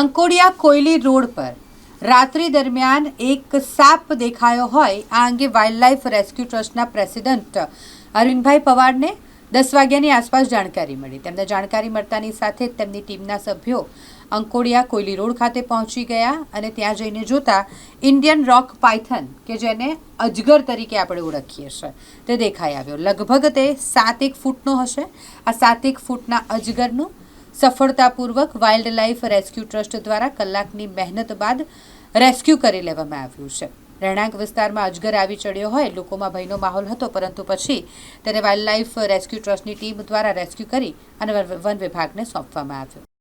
Ankodiya Koyali road પર રાત્રિ દરમિયાન એક સાપ દેખાયો હોય, આ અંગે વાઇલ્ડલાઇફ રેસ્ક્યુ ટ્રસ્ટના પ્રેસિડેન્ટ અરવિંદભાઈ પવારને દસ વાગ્યાની આસપાસ જાણકારી મળી. તેમને જાણકારી મળતાની સાથે તેમની ટીમના સભ્યો અંકોડિયા કોયલી રોડ ખાતે પહોંચી ગયા અને ત્યાં જઈને જોતા ઇન્ડિયન રોક પાયથન, કે જેને અજગર તરીકે આપણે ઓળખીએ છીએ, તે દેખાઈ આવ્યો. લગભગ તે સાત એક ફૂટનો હશે. આ સાત એક ફૂટના અજગરનું સફળતાપૂર્વક વાઇલ્ડ લાઇફ રેસ્ક્યુ ટ્રસ્ટ દ્વારા કલાકની મહેનત બાદ રેસ્ક્યુ કરી લેવામાં આવ્યું છે. રહેણાંક વિસ્તારમાં અજગર આવી ચડ્યો હોય, લોકોમાં ભયનો માહોલ હતો, પરંતુ પછી તેને વાઇલ્ડ લાઇફ રેસ્ક્યુ ટ્રસ્ટની ટીમ દ્વારા રેસ્ક્યુ કરી અને વન વિભાગને સોંપવામાં આવ્યો.